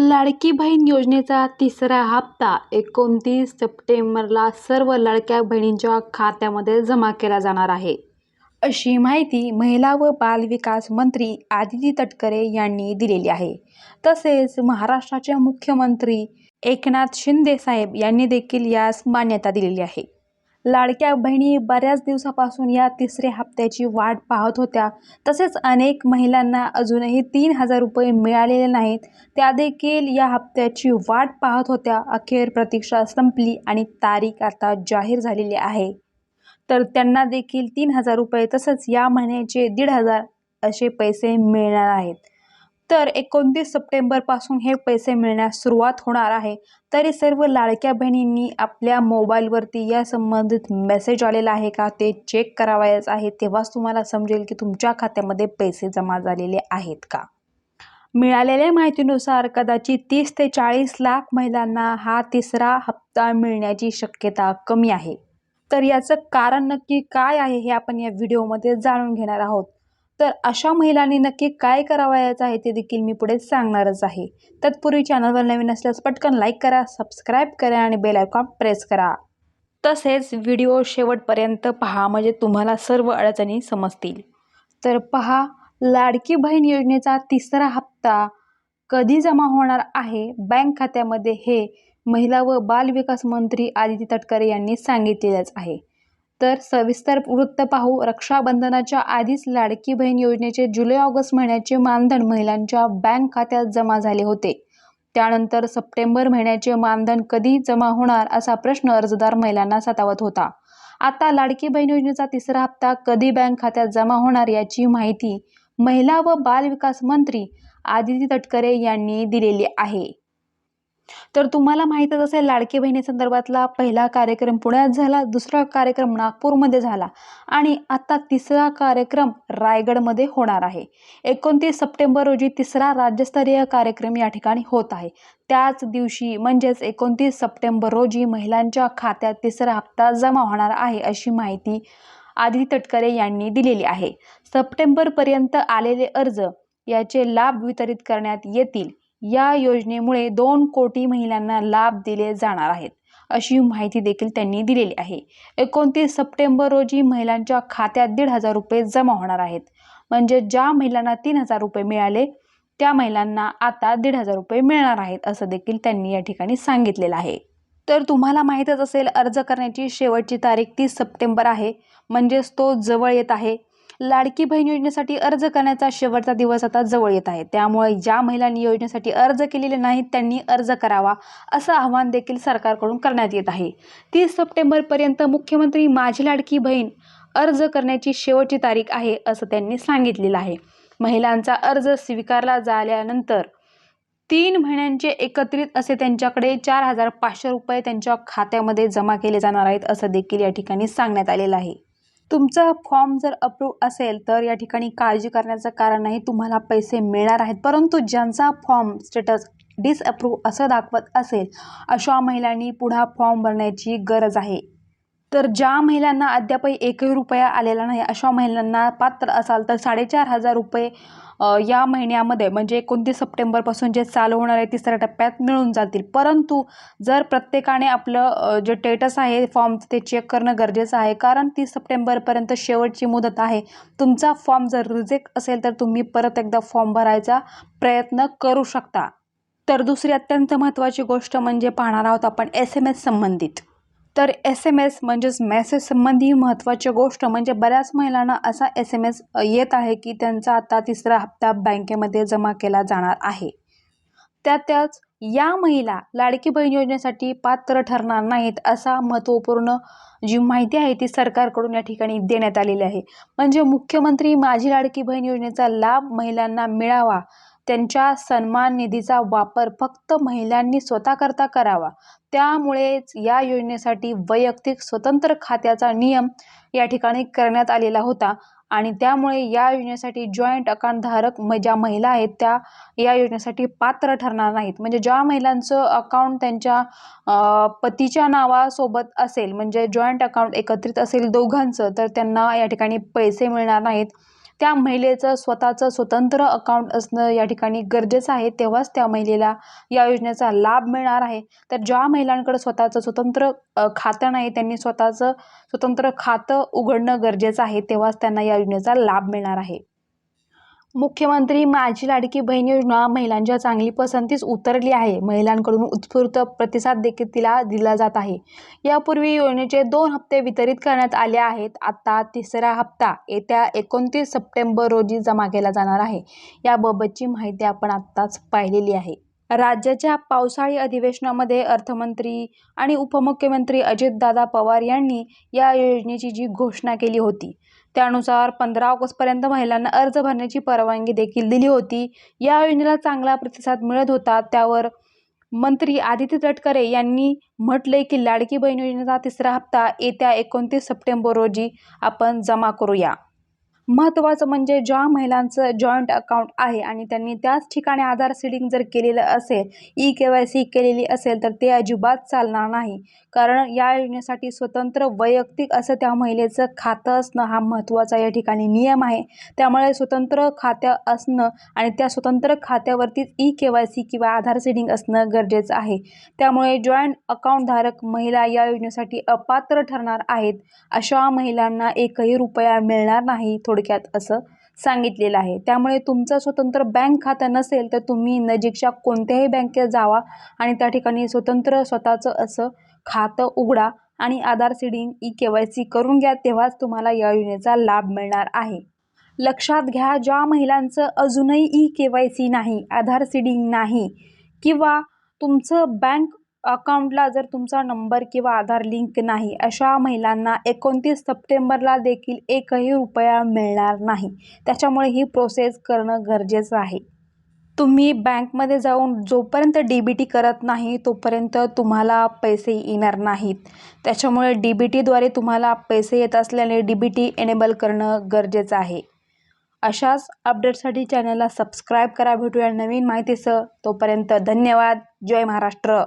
लाडकी बहीण योजनेचा तिसरा हप्ता एकोणतीस सप्टेंबरला सर्व लाडक्या बहिणींच्या खात्यामध्ये जमा केला जाणार आहे. अशी माहिती महिला व बाल विकास मंत्री आदिती तटकरे यांनी दिलेली आहे. तसेच महाराष्ट्राचे मुख्यमंत्री एकनाथ शिंदे साहेब यांनी देखील यास मान्यता दिलेली आहे. लाडक्या बहिणी बऱ्याच दिवसापासून या तिसऱ्या हप्त्याची वाट पाहत होत्या. तसेच अनेक महिलांना अजूनही तीन हजार रुपये मिळालेले नाहीत. त्या देखील या हप्त्याची वाट पाहत होत्या. अखेर प्रतीक्षा संपली आणि तारीख आता जाहीर झालेली आहे. तर त्यांना देखील तीन हजार रुपये तसंच या महिन्याचे दीड हजार असे पैसे मिळणार आहेत. तर एकोणतीस सप्टेंबरपासून हे पैसे मिळण्यास सुरुवात होणार आहे. तरी सर्व लाडक्या बहिणींनी आपल्या मोबाईलवरती या संबंधित मेसेज आलेला आहे का ते चेक करावयाच आहे. तेव्हाच तुम्हाला समजेल की तुमच्या खात्यामध्ये पैसे जमा झालेले आहेत का? मिळालेल्या माहितीनुसार कदाचित तीस ते चाळीस लाख महिलांना हा तिसरा हप्ता मिळण्याची शक्यता कमी आहे. तर याचं कारण नक्की काय आहे हे आपण या व्हिडिओमध्ये जाणून घेणार आहोत. तर अशा महिलांनी नक्की काय करावयाचं आहे ते देखील मी पुढे सांगणारच आहे. तत्पूर्वी चॅनलवर नवीन असल्यास पटकन लाईक करा सबस्क्राईब करा आणि बेल आयकॉन प्रेस करा. तसेच व्हिडिओ शेवटपर्यंत पहा म्हणजे तुम्हाला सर्व अडचणी समजतील. तर पहा लाडकी बहीण योजनेचा तिसरा हप्ता कधी जमा होणार आहे? बँक खात्यामध्ये हे महिला व बालविकास मंत्री आदिती तटकरे यांनी सांगितलेलंच आहे. तर सविस्तर वृत्त पाहू. रक्षाबंधनाच्या आधीच लाडकी बहीण योजनेचे जुलै ऑगस्ट महिन्याचे मानधन महिलांच्या बँक खात्यात जमा झाले होते. त्यानंतर सप्टेंबर महिन्याचे मानधन कधी जमा होणार असा प्रश्न अर्जदार महिलांना सतावत होता. आता लाडकी बहीण योजनेचा तिसरा हप्ता कधी बँक खात्यात जमा होणार याची माहिती महिला व बाल विकास मंत्री आदिती तटकरे यांनी दिलेली आहे. तर तुम्हाला माहीतच असेल लाडकी बहिणीसंदर्भातला पहिला कार्यक्रम पुण्यात झाला दुसरा कार्यक्रम नागपूरमध्ये झाला आणि आता तिसरा कार्यक्रम रायगडमध्ये होणार आहे. एकोणतीस सप्टेंबर रोजी तिसरा राज्यस्तरीय कार्यक्रम या ठिकाणी होत आहे. त्याच दिवशी म्हणजेच एकोणतीस सप्टेंबर रोजी महिलांच्या खात्यात तिसरा हप्ता जमा होणार आहे अशी माहिती आदिती तटकरे यांनी दिलेली आहे. सप्टेंबरपर्यंत आलेले अर्ज याचे लाभ वितरित करण्यात येतील. या योजनेमुळे दोन कोटी महिलांना लाभ दिले जाणार आहेत अशी माहिती देखील त्यांनी दिलेली आहे. एकोणतीस सप्टेंबर रोजी महिलांच्या खात्यात दीड हजार रुपये जमा होणार आहेत. म्हणजे ज्या महिलांना तीन हजार रुपये मिळाले त्या महिलांना आता दीड हजार रुपये मिळणार आहेत असं देखील त्यांनी या ठिकाणी सांगितलेलं आहे. तर तुम्हाला माहीतच असेल अर्ज करण्याची शेवटची तारीख तीस सप्टेंबर आहे. म्हणजेच तो जवळ येत आहे. लाडकी बहीण योजनेसाठी अर्ज करण्याचा शेवटचा दिवस आता जवळ येत आहे. त्यामुळे ज्या महिलांनी योजनेसाठी अर्ज केलेले नाहीत त्यांनी अर्ज करावा असं आवाहन देखील सरकारकडून करण्यात येत आहे. तीस सप्टेंबरपर्यंत मुख्यमंत्री माझी लाडकी बहीण अर्ज करण्याची शेवटची तारीख आहे असं त्यांनी सांगितलेलं आहे. महिलांचा अर्ज स्वीकारला झाल्यानंतर तीन महिन्यांचे एकत्रित असे त्यांच्याकडे चार हजार पाचशे रुपये त्यांच्या खात्यामध्ये जमा केले जाणार आहेत असं देखील या ठिकाणी सांगण्यात आलेलं आहे. तुमचा फॉर्म जर अप्रूव्ह असेल तर या ठिकाणी काळजी करण्याचं कारण नाही तुम्हाला पैसे मिळणार आहेत. परंतु ज्यांचा फॉर्म स्टेटस डिसअप्रूव्ह असं दाखवत असेल अशा महिलांनी पुढा फॉर्म भरण्याची गरज आहे. तर ज्या महिलांना अद्यापही एकही रुपया आलेला नाही अशा महिलांना पात्र असाल तर साडेचार हजार रुपये या महिन्यामध्ये म्हणजे एकोणतीस सप्टेंबरपासून जे चालू होणार आहे तिसऱ्या टप्प्यात मिळून जातील. परंतु जर प्रत्येकाने आपलं जे टेटस आहे फॉर्मचं ते चेक करणं गरजेचं आहे कारण तीस सप्टेंबरपर्यंत शेवटची मुदत आहे. तुमचा फॉर्म जर रिजेक्ट असेल तर तुम्ही परत एकदा फॉर्म भरायचा प्रयत्न करू शकता. तर दुसरी अत्यंत महत्त्वाची गोष्ट म्हणजे पाहणार आहोत आपण एस एम एस संबंधित. तर एस एम एस म्हणजेच मेसेजसंबंधी महत्त्वाची गोष्ट म्हणजे बऱ्याच महिलांना असा एस एम एस येत आहे की त्यांचा आता तिसरा हप्ता बँकेमध्ये जमा केला जाणार आहे. त्यात त्याच या महिला लाडकी बहीण योजनेसाठी पात्र ठरणार नाहीत असा महत्त्वपूर्ण जी माहिती आहे ती सरकारकडून या ठिकाणी देण्यात आलेली आहे. म्हणजे मुख्यमंत्री माझी लाडकी बहीण योजनेचा लाभ महिलांना मिळावा त्यांच्या सन्मान निधीचा वापर फक्त महिलांनी स्वतःकरता करावा. त्यामुळेच या योजनेसाठी वैयक्तिक स्वतंत्र खात्याचा नियम या ठिकाणी करण्यात आलेला होता आणि त्यामुळे या योजनेसाठी जॉईंट अकाउंटधारक म ज्या महिला आहेत त्या या योजनेसाठी पात्र ठरणार नाहीत. म्हणजे ज्या महिलांचं अकाउंट त्यांच्या पतीच्या नावासोबत असेल म्हणजे जॉईंट अकाउंट एकत्रित असेल दोघांचं तर त्यांना या ठिकाणी पैसे मिळणार नाहीत. त्या महिलेचं स्वतःचं स्वतंत्र अकाउंट असणं या ठिकाणी गरजेचं आहे. तेव्हाच त्या महिलेला या योजनेचा लाभ मिळणार आहे. तर ज्या महिलांकडे स्वतःचं स्वतंत्र खातं नाही त्यांनी स्वतःचं स्वतंत्र खातं उघडणं गरजेचं आहे. तेव्हाच त्यांना या योजनेचा लाभ मिळणार आहे. मुख्यमंत्री माझी लाडकी बहीण योजना महिलांच्या चांगली पसंतीस उतरली आहे. महिलांकडून उत्स्फूर्त प्रतिसाद देखील तिला दिला जात आहे. यापूर्वी योजनेचे दोन हप्ते वितरित करण्यात आले आहेत. आता तिसरा हप्ता येत्या एकोणतीस सप्टेंबर रोजी जमा केला जाणार आहे. याबाबतची माहिती आपण आत्ताच पाहिलेली आहे. राज्याच्या पावसाळी अधिवेशनामध्ये अर्थमंत्री आणि उपमुख्यमंत्री अजितदादा पवार यांनी या योजनेची जी घोषणा केली होती त्यानुसार पंधरा ऑगस्टपर्यंत महिलांना अर्ज भरण्याची परवानगी देखील दिली होती. या योजनेला चांगला प्रतिसाद मिळत होता. त्यावर मंत्री आदित्य तटकरे यांनी म्हटले की लाडकी बहीण योजनेचा तिसरा हप्ता येत्या एकोणतीस सप्टेंबर रोजी आपण जमा करूया. महत्त्वाचं म्हणजे ज्या महिलांचं जॉईंट अकाउंट आहे आणि त्यांनी त्याच ठिकाणी आधार सीडिंग जर केलेलं असेल ई के वाय सी केलेली असेल तर ते अजिबात चालणार नाही. कारण या योजनेसाठी स्वतंत्र वैयक्तिक असं त्या महिलेचं खातं असणं हा महत्त्वाचा या ठिकाणी नियम आहे. त्यामुळे स्वतंत्र खातं असणं आणि त्या स्वतंत्र खात्यावरतीच ई के वाय सी किंवा आधार सीडिंग असणं गरजेचं आहे. त्यामुळे जॉईंट अकाउंटधारक महिला या योजनेसाठी अपात्र ठरणार आहेत. अशा महिलांना एकही रुपया मिळणार नाही. थोडं थोडक्यात असं सांगितलेलं आहे. त्यामुळे तुमचं स्वतंत्र बँक खातं नसेल तर तुम्ही नजीकच्या कोणत्याही बँकेत जावा आणि त्या ठिकाणी स्वतंत्र स्वतःचं असं खातं उघडा आणि Aadhaar seeding E K Y C करून घ्या तेव्हाच तुम्हाला या योजनेचा लाभ मिळणार आहे. लक्षात घ्या ज्या महिलांचं अजूनही ई के वाय सी नाही आधार सीडिंग नाही किंवा तुमचं बँक अकाउंटला जर तुमचा नंबर किंवा आधार लिंक नाही अशा महिलांना एकोणतीस सप्टेंबरला देखील एकही रुपया मिळणार नाही. त्याच्यामुळे ही प्रोसेस करणं गरजेचं आहे. तुम्ही बँकमध्ये जाऊन जोपर्यंत डी बी टी करत नाही तोपर्यंत तुम्हाला पैसे येणार नाहीत. त्याच्यामुळे डी बी टीद्वारे तुम्हाला पैसे येत असल्याने डी बी टी एनेबल करणं गरजेचं आहे. अशाच अपडेटसाठी चॅनलला सबस्क्राईब करा. भेटूया नवीन माहितीसह. तोपर्यंत धन्यवाद. जय महाराष्ट्र.